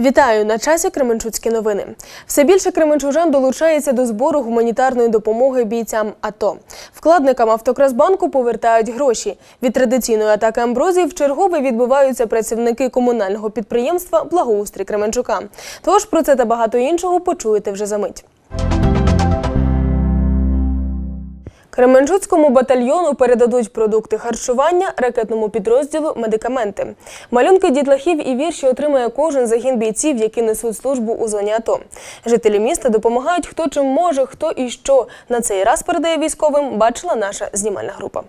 Вітаю на часі Кременчуцькі новини. Все більше кременчужан долучається до збору гуманітарної допомоги бійцям АТО. Вкладникам Автокрасбанку повертають гроші. Від традиційної атаки амброзії в чергове відбуваються працівники комунального підприємства Благоустрій Кременчука. Тож про це та багато іншого почуєте вже за мить. Кременчуцькому батальйону передадуть продукти харчування, ракетному підрозділу медикаменти. Малюнки дітлахів і вірші отримає кожен загін бійців, які несуть службу у зоні АТО. Жителі міста допомагають хто чим може, хто і що. На цей раз передає військовим, бачила наша знімальна група.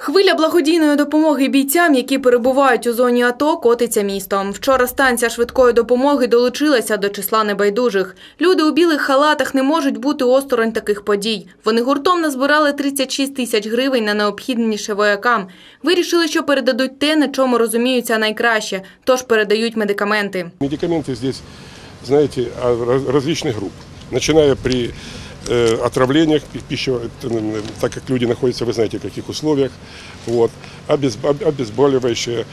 Хвиля благодійної допомоги бійцям, які перебувають у зоні АТО, котиться містом. Вчора станція швидкої допомоги долучилася до числа небайдужих. Люди у білих халатах не можуть бути осторонь таких подій. Вони гуртом назбирали 36 тисяч гривень на необхідніше воякам. Вирішили, що передадуть те, на чому розуміються найкраще, тож передають медикаменти. Медикаменты здесь, знаете, а, раз- различных групп. Начиная при э, отравлениях пи- пищевого, это, м, так как люди находятся, вы знаете, в каких условиях, вот, обез, об- обезболивающие,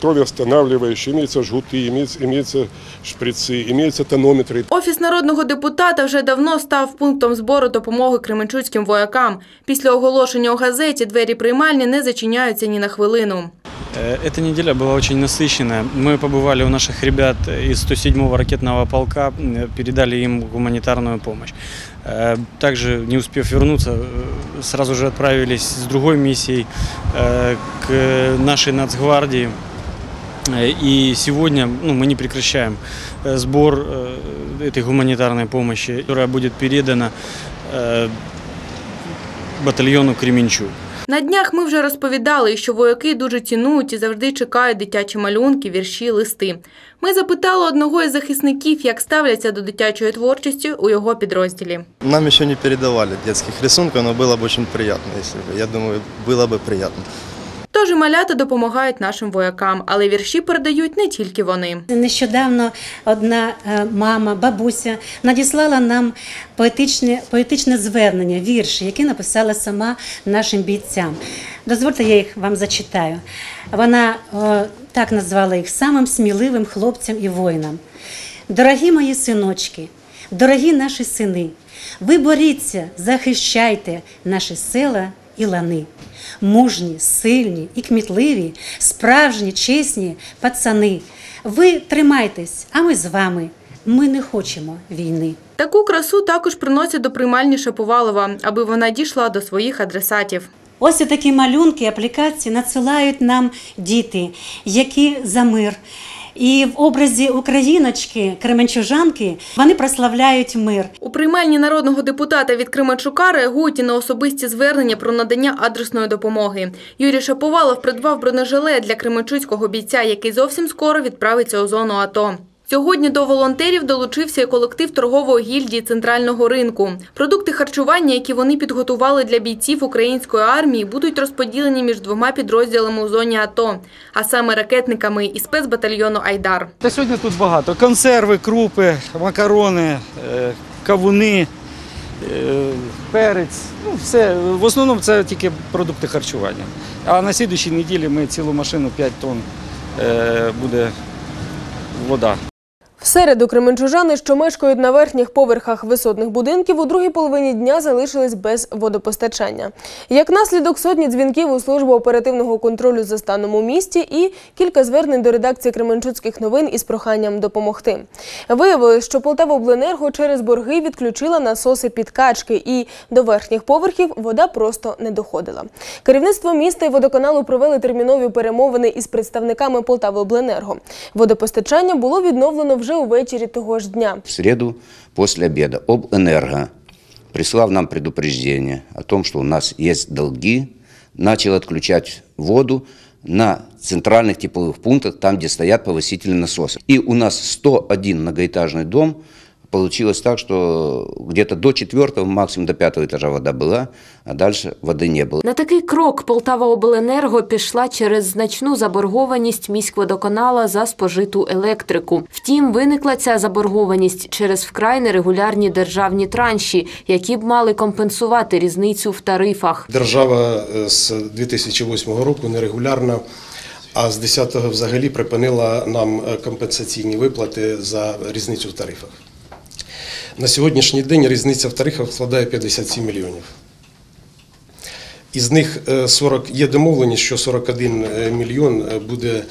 кровоостанавливающие, имеются жгуты, имеются, имеются шприцы, имеются тонометры. Офіс народного депутата вже давно став пунктом збору допомоги кременчуцьким воякам. Після оголошення у газеті двері приймальні не зачиняються ні на хвилину. Э, Эта неделя была очень насыщенная. Мы побывали у наших ребят из 107-го ракетного полка, м, передали им гуманитарную помощь. Э, Также, не успев вернуться, э, сразу же отправились с другой миссией э, к нашей нацгвардии. Э, И сегодня ну, мы не прекращаем э, сбор э, этой гуманитарной помощи, которая будет передана э, батальону Кременчуг. На днях ми вже розповідали, що вояки дуже цінують і завжди чекають дитячі малюнки, вірші, листи. Ми запитали одного із захисників, як ставляться до дитячої творчості у його підрозділі. Нам еще не передавали детских рисунков, но было бы очень приятно, если бы. Я думаю, было бы приятно. Тож і малята допомагають нашим воякам, але вірші передають не тільки вони. Нещодавно одна е, мама, бабуся надіслала нам поетичне, поетичне звернення, вірші, які написала сама нашим бійцям. Дозвольте, я їх вам зачитаю. Вона е, так назвала їх самим сміливим хлопцям і воїнам. Дорогі мої синочки, дорогі наші сини, ви боріться, захищайте наші села і лани. Мужні, сильні і кмітливі, справжні, чесні пацани. Ви тримайтесь, а ми з вами. Ми не хочемо війни. Таку красу також приносять до приймальні Шаповалова, аби вона дійшла до своїх адресатів. Ось такі малюнки, аплікації надсилають нам діти, які за мир. І в образі україночки, кременчужанки, вони прославляють мир. У приймальні народного депутата від Кременчука реагують і на особисті звернення про надання адресної допомоги. Юрій Шаповалов придбав бронежилет для кременчуцького бійця, який зовсім скоро відправиться у зону АТО. Сьогодні до волонтерів долучився і колектив торгової гільдії центрального ринку. Продукти харчування, які вони підготували для бійців української армії, будуть розподілені між двома підрозділами у зоні АТО, а саме ракетниками і спецбатальйону Айдар. Сьогодні тут багато. Консерви, крупи, макарони, е, кавуни, е, перець. Ну, все. В основному це тільки продукти харчування. А на слідчій неділі ми цілу машину 5 тонн е, буде вода. Середу кременчужани, що мешкають на верхніх поверхах висотних будинків, у другій половині дня залишились без водопостачання. Як наслідок сотні дзвінків у службу оперативного контролю за станом у місті і кілька звернень до редакції Кременчуцьких новин із проханням допомогти. Виявилось, що Полтавобленерго через борги відключила насоси підкачки, і до верхніх поверхів вода просто не доходила. Керівництво міста і водоканалу провели термінові перемовини із представниками Полтавобленерго. Водопостачання було відновлено вже вже увечері того ж дня. В после обеда обіду обленерго прислав нам предупреждение о том, что у нас есть долги, начал отключать воду на центральных тепловых пунктах, там, где стоят повисительні насоси. И у нас 101 многоэтажный дом – получилось так, что где-то до четвертого, максимум до пятого этажа вода была, а дальше воды не было. На такий крок Полтава Обленерго пішла через значну заборгованість міськводоканала за спожиту електрику. Втім, виникла ця заборгованість через вкрай нерегулярні державні транші, які б мали компенсувати різницю в тарифах. Держава е, з 2008 року нерегулярно а з 10-го взагалі припинила нам е, компенсаційні виплати за різницю в тарифах. На сьогоднішній день різниця в тарифах складає 57 мільйонів. Із них е, 40, є домовленість, що 41 мільйон е, буде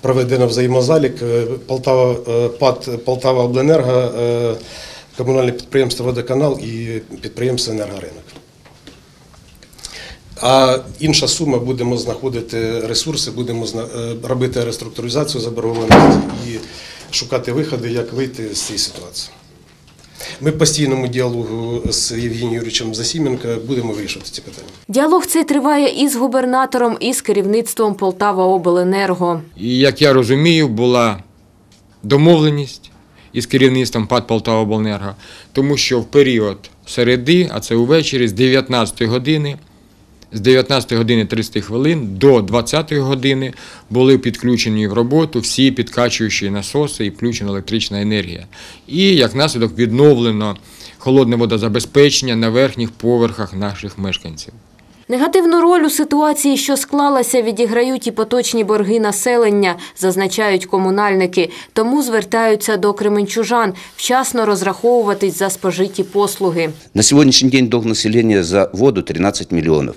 проведено взаємозалік. Е, Полтава, е, ПАД Полтава Обленерго, е, комунальне підприємство Водоканал і підприємство Енергоринок. А інша сума будемо знаходити ресурси, будемо е, робити реструктуризацію заборгованості і шукати виходи, як вийти з цієї ситуації. Ми в постійному діалогу з Євгенієм Юрійовичем Засіменко будемо вирішувати ці питання. Діалог цей триває із губернатором, і з керівництвом Полтава Обленерго. І як я розумію, була домовленість із керівництвом ПАД Полтавобленерго, тому що в період середи, а це увечері, з 19 години, з 19 години 30 хвилин до 20 години були підключені в роботу всі підкачуючі насоси і включена електрична енергія. І як наслідок відновлено холодне водозабезпечення на верхніх поверхах наших мешканців. Негативну роль у ситуації, що склалася, відіграють і поточні борги населення, зазначають комунальники. Тому звертаються до кременчужан вчасно розраховуватись за спожиті послуги. На сьогоднішній день долг населення за воду 13 миллионов.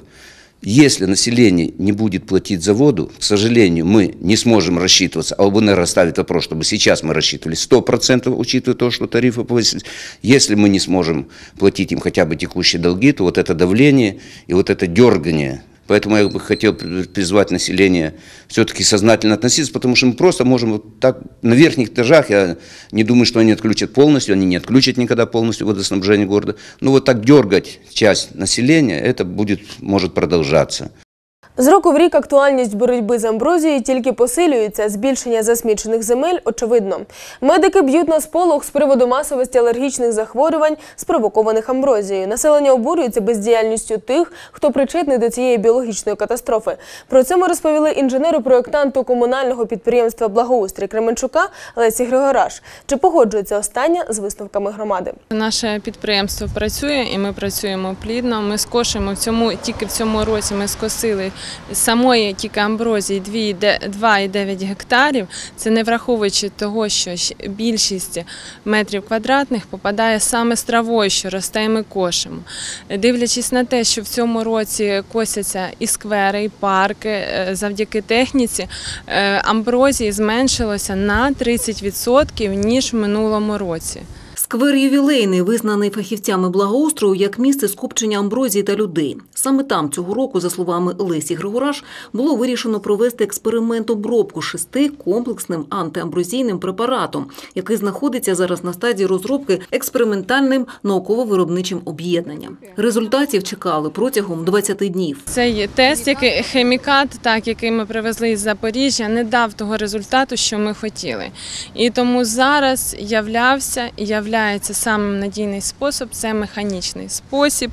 Если население не будет платить за воду, к сожалению, мы не сможем рассчитываться, а ОБНР ставит вопрос, чтобы сейчас мы рассчитывали 100%, учитывая то, что тарифы повысились. Если мы не сможем платить им хотя бы текущие долги, то вот это давление и вот это дергание Поэтому я бы хотел при- призвать население все-таки сознательно относиться, потому что мы просто можем вот так на верхних этажах, я не думаю, что они отключат полностью, они не отключат никогда полностью водоснабжение города, но вот так дергать часть населения, это будет, может продолжаться. З року в рік актуальність боротьби з амброзією тільки посилюється. Збільшення засмічених земель очевидно. Медики б'ють на сполох з приводу масовості алергічних захворювань, спровокованих амброзією. Населення обурюється бездіяльністю тих, хто причетний до цієї біологічної катастрофи. Про це ми розповіли інженеру-проєктанту комунального підприємства Благоустрій Кременчука Лесі Григораш. Чи погоджується остання з висновками громади? Наше підприємство працює і ми працюємо плідно. Ми скошуємо в цьому тільки в цьому році. Ми скосили самої тільки амброзії 2,9 гектарів. Це не враховуючи того, що більшість метрів квадратних попадає саме з травою, що росте, і ми кошимо. Дивлячись на те, що в цьому році косяться і сквери, і парки, е, завдяки техніці, е, амброзії зменшилося на 30% ніж в минулому році. Сквер ювілейний визнаний фахівцями благоустрою як місце скупчення амброзії та людей. Саме там цього року, за словами Лесі Григораш, було вирішено провести експеримент обробку шести комплексним антиамброзійним препаратом, який знаходиться зараз на стадії розробки експериментальним науково-виробничим об'єднанням. Результатів чекали протягом 20 днів. Цей тест, який хімікат, так який ми привезли із Запоріжжя, не дав того результату, що ми хотіли. І тому зараз являвся і являється самим надійний спосіб це механічний спосіб,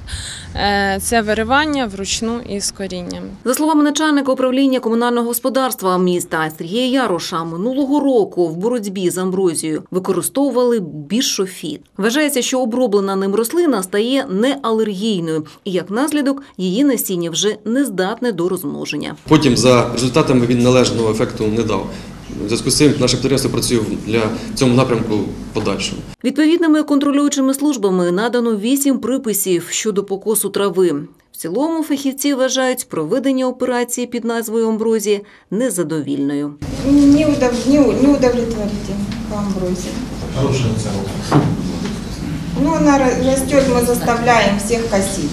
е, це виривання вручну із корінням. За словами начальника управління комунального господарства міста Сергія Яроша, минулого року в боротьбі з амброзією використовували бішофіт. Вважається, що оброблена ним рослина стає неалергійною, і як наслідок її насіння вже не здатне до розмноження. Потім за результатами він належного ефекту не дав. В зв'язку з цим наше підприємство працює для цьому напрямку подальшому. Відповідними контролюючими службами надано вісім приписів щодо покосу трави. В цілому фахівці вважають проведення операції під назвою амброзія незадовільною. Не, удов... не, у- не удовлетворите по амброзии. Хорошая. Ну, она ра- растет, мы заставляем всех косить.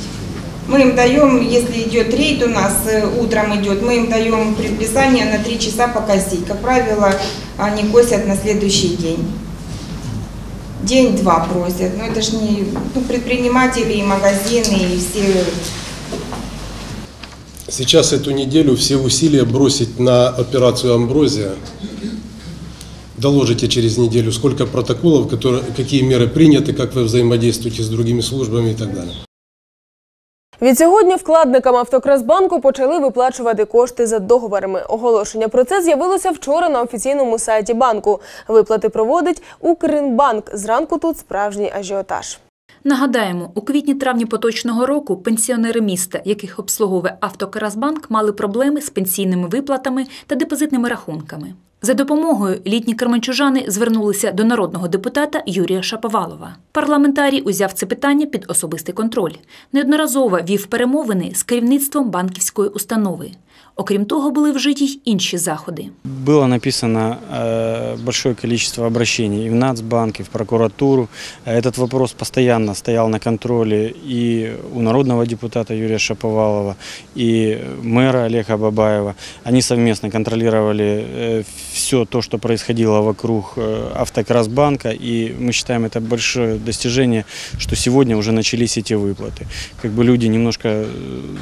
Мы им даем, если идет рейд у нас, э, утром идет, мы им даем предписание на три часа покосить. Как правило, они косят на следующий день. День-два просят. Но это же не ну, предприниматели и магазины, и все Сейчас эту неделю все усилия бросить на операцию «Амброзия». Доложите через неделю, сколько протоколов, которые, какие меры приняты, как вы взаимодействуете с другими службами и так далее. Відсьогодні вкладникам Автокрасбанку почали виплачувати кошти за договорами. Оголошення про це з'явилося вчора на офіційному сайті банку. Виплати проводить Укрінбанк. Зранку тут справжній ажіотаж. Нагадаємо, у квітні-травні поточного року пенсіонери міста, яких обслуговує Автокрасбанк, мали проблеми з пенсійними виплатами та депозитними рахунками. За допомогою літні керманчужани звернулися до народного депутата Юрія Шаповалова. Парламентарій узяв це питання під особистий контроль. Неодноразово вів перемовини з керівництвом банківської установи. Окрім того, були вжиті й інші заходи. Было написано э, большое количество обращений и в Нацбанк, и в прокуратуру. Э, Этот вопрос постоянно стоял на контроле и у народного депутата Юрия Шаповалова, и мэра Олега Бабаева. Они совместно контролировали все то, что происходило вокруг э, Автокрасбанка, и мы считаем это большое достижение, что сегодня уже начались эти выплаты. Как бы люди немножко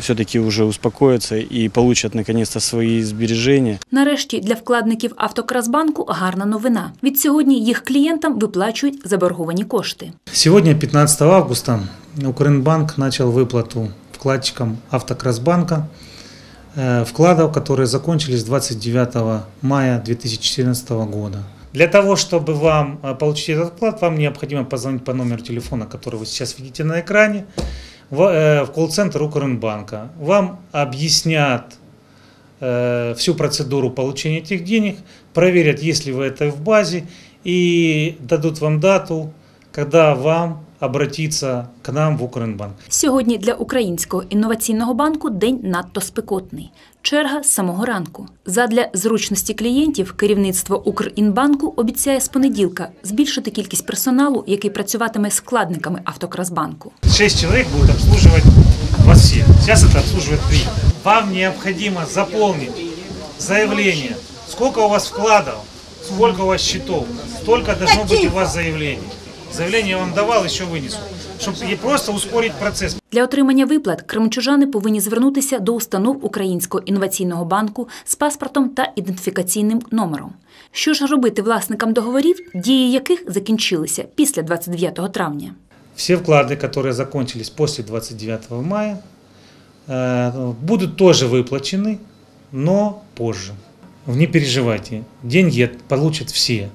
все-таки уже успокоятся и получат наконец-то свои сбережения. Нарешті для вкладників Автокрасбанку гарна новина. Від сьогодні їх клієнтам виплачують заборговані кошти. Сегодня, 15 августа, Укринбанк начал выплату вкладчикам Автокрасбанка э, вкладов, которые закончились 29 мая 2014 года. Для того, чтобы вам э, получить этот вклад, вам необходимо позвонить по номеру телефона, который вы сейчас видите на экране, в, э, в колл-центр Укринбанка. Вам объяснят э, всю процедуру получения этих денег, проверят, есть ли вы это в базе, и дадут вам дату, когда вам обратиться к нам в Укринбанк. Сьогодні для Українського інноваційного банку день надто спекотний. Черга з самого ранку. Задля зручності клієнтів керівництво Укрінбанку обіцяє з понеділка збільшити кількість персоналу, який працюватиме з вкладниками Автокрасбанку. Шесть человек будут обслуживать вас всех. Сейчас это обслуживает три. Вам необходимо заполнить заявление. Сколько у вас вкладов, сколько у вас счетов, столько должно быть у вас заявлений. Заявление я вам давал, еще вынесу. Чтобы просто ускорить процесс. Для отримання виплат кримчужани повинні звернутися до установ Українського інноваційного банку з паспортом та ідентифікаційним номером. Що ж робити власникам договорів, дії яких закінчилися після 29 травня? Все вклады, которые закончились после 29 мая, э, будут тоже выплачены, но позже. Не переживайте, деньги получат все.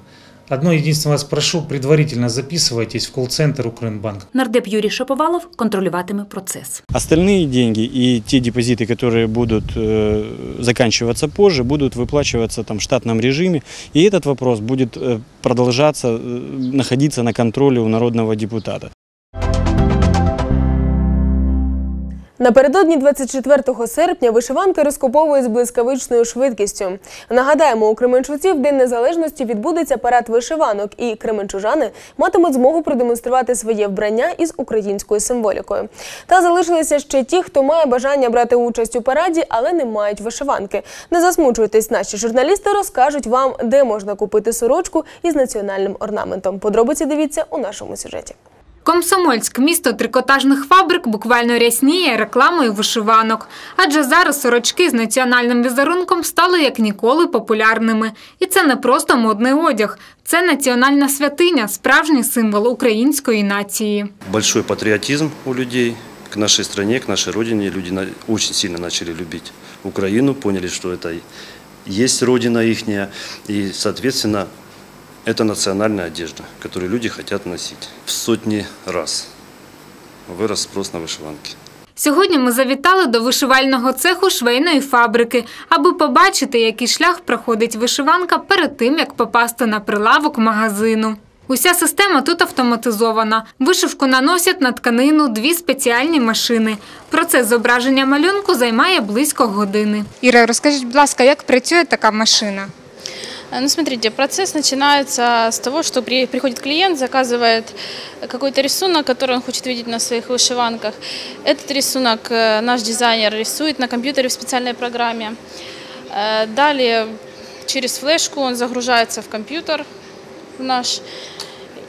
Одно единственное вас прошу, предварительно записывайтесь в колл-центр Укринбанк. Нардеп Юрій Шаповалов контролюватиме процес. Остальные деньги и те депозиты, которые будут э, заканчиваться позже, будут выплачиваться там в штатном режиме. И этот вопрос будет э, продолжаться, э, находиться на контроле у народного депутата. Напередодні 24 серпня вишиванки розкуповують з блискавичною швидкістю. Нагадаємо, у Кременчуці в День Незалежності відбудеться парад вишиванок, і кременчужани матимуть змогу продемонструвати своє вбрання із українською символікою. Та залишилися ще ті, хто має бажання брати участь у параді, але не мають вишиванки. Не засмучуйтесь, наші журналісти розкажуть вам, де можна купити сорочку із національним орнаментом. Подробиці дивіться у нашому сюжеті. Комсомольськ – місто трикотажних фабрик буквально рясніє рекламою вишиванок. Адже зараз сорочки з національним візерунком стали як ніколи популярними. І це не просто модний одяг. Це національна святиня, справжній символ української нації. Большой патриотизм у людей к нашей стране, к нашей родине. Люди очень сильно начали любить Украину, поняли, это и есть родина ихняя. И, соответственно, это национальная одежда, которую люди хотят носить. В сотни раз вырос спрос на вышиванки. Сьогодні ми завітали до вишивального цеху швейної фабрики, аби побачити, який шлях проходить вишиванка перед тим, як попасти на прилавок магазину. Уся система тут автоматизована. Вишивку наносять на тканину дві спеціальні машини. Процес зображення малюнку займає близько години. Іра, розкажіть, будь ласка, як працює така машина? Ну, смотрите, процесс начинается с того, что при- приходит клиент, заказывает какой-то рисунок, который он хочет видеть на своих вышиванках. Этот рисунок э, наш дизайнер рисует на компьютере в специальной программе. Э, Далее через флешку он загружается в компьютер в наш.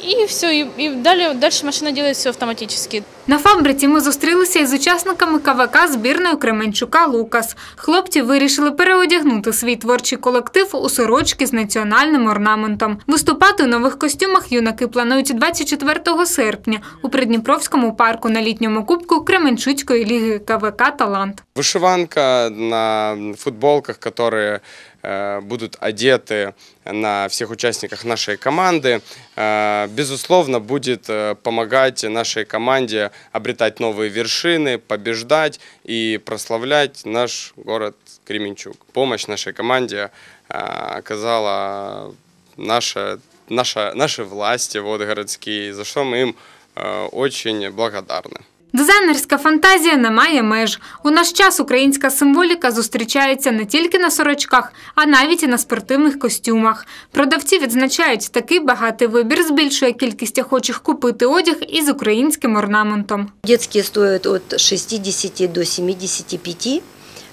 И все, и, и далее, дальше машина делает все автоматически. На фабриці ми зустрілися із учасниками КВК збірної Кременчука Лукас. Хлопці вирішили переодягнути свій творчий колектив у сорочки з національним орнаментом. Виступати у нових костюмах юнаки планують 24 серпня у Придніпровському парку на літньому кубку Кременчуцької ліги КВК Талант. Вышиванка на футболках, которые э, будут одеты на всех участниках нашей команды, э, безусловно, будет э, помогать нашей команде обретать новые вершины, побеждать и прославлять наш город Кременчук. Помощь нашей команде э, оказала наша, наша, наши власти вот, городские, за что мы им э, очень благодарны. Дизайнерська фантазія не має меж. У наш час українська символіка зустрічається не тільки на сорочках, а навіть і на спортивних костюмах. Продавці відзначають, такий багатий вибір збільшує кількість охочих купити одяг із українським орнаментом. Детские стоят от 60 до 75,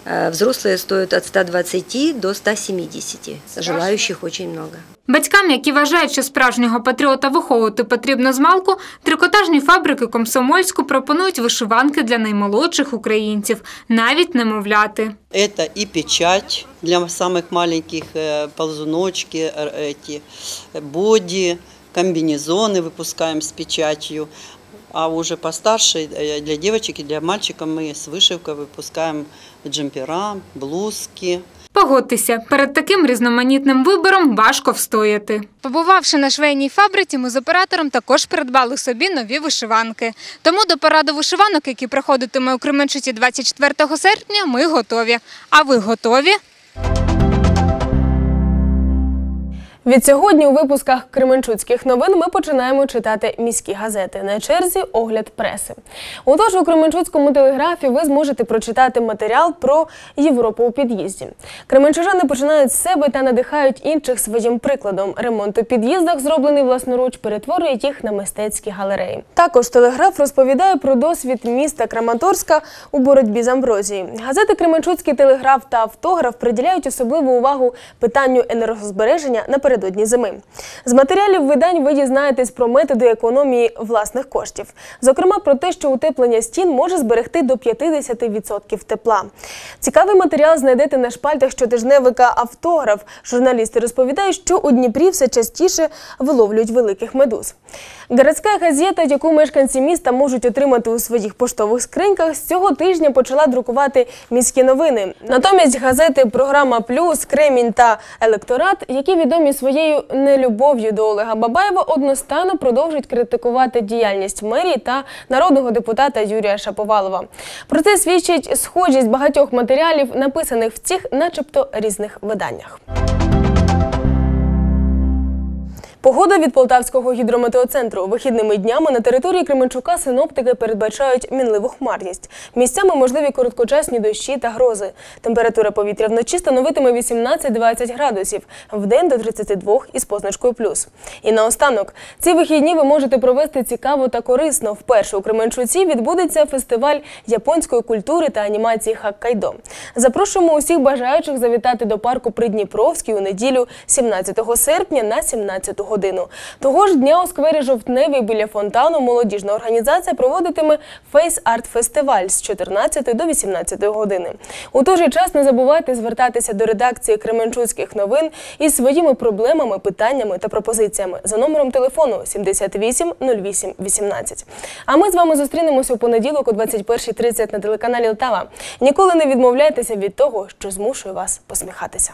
э, взрослые стоят от 120 до 170. Желающих очень много. Батькам, які вважають, що справжнього патріота виховувати потрібно з малку, трикотажні фабрики Комсомольську пропонують вишиванки для наймолодших українців, навіть немовляти. Это и печать для самых маленьких, э, ползуночки, э, эти э, боди, комбинезоны выпускаем с печатью. А уже постарше э, для девочек и для мальчиков мы с вышивкой выпускаем джемпера, блузки. Погодьтеся, перед таким різноманітним вибором важко встояти. Побувавши на швейній фабриці, ми з оператором також придбали собі нові вишиванки. Тому до параду вишиванок, який проходитиме у Кременчуці 24 серпня, ми готові. А ви готові? Відсьогодні у випусках Кременчуцьких новин ми починаємо читати міські газети. На черзі огляд преси. Отож, у Кременчуцькому телеграфі ви зможете прочитати матеріал про Європу у під'їзді. Кременчужани починають з себе та надихають інших своїм прикладом. Ремонт у під'їздах, зроблений власноруч, перетворює їх на мистецькі галереї. Також телеграф розповідає про досвід міста Краматорська у боротьбі з амброзією. Газети Кременчуцький телеграф та автограф приділяють особливу увагу питанню енергозбереження напередодні зими. З матеріалів видань ви дізнаєтесь про методи економії власних коштів. Зокрема, про те, що утеплення стін може зберегти до 50% тепла. Цікавий матеріал знайдете на шпальтах щотижневика автограф. Журналісти розповідають, що у Дніпрі все частіше виловлюють великих медуз. Городська газета, яку мешканці міста можуть отримати у своїх поштових скриньках, з цього тижня почала друкувати міські новини. Натомість газети Програма Плюс, Кремінь та Електорат, які відомі своєю нелюбов'ю до Олега Бабаєва, одностайно продовжують критикувати діяльність мерії та народного депутата Юрія Шаповалова. Про це свідчить схожість багатьох матеріалів, написаних в цих, начебто, різних виданнях. Погода від Полтавського гідрометеоцентру. Вихідними днями на території Кременчука синоптики передбачають мінливу хмарність. Місцями можливі короткочасні дощі та грози. Температура повітря вночі становитиме 18-20 градусів, вдень до 32 із позначкою плюс. І наостанок, ці вихідні ви можете провести цікаво та корисно. Вперше у Кременчуці відбудеться фестиваль японської культури та анімації Хаккайдо. Запрошуємо усіх бажаючих завітати до парку Придніпровський у неділю 17 серпня на 17 годину. Того ж дня у сквері Жовтневій біля фонтану молодіжна організація проводитиме фейс-арт фестиваль з 14 до 18 години. У той же час не забувайте звертатися до редакції Кременчуцьких новин із своїми проблемами, питаннями та пропозиціями за номером телефону 78 08 18. А ми з вами зустрінемося у понеділок о 21.30 на телеканалі Лтава. Ніколи не відмовляйтеся від того, що змушує вас посміхатися.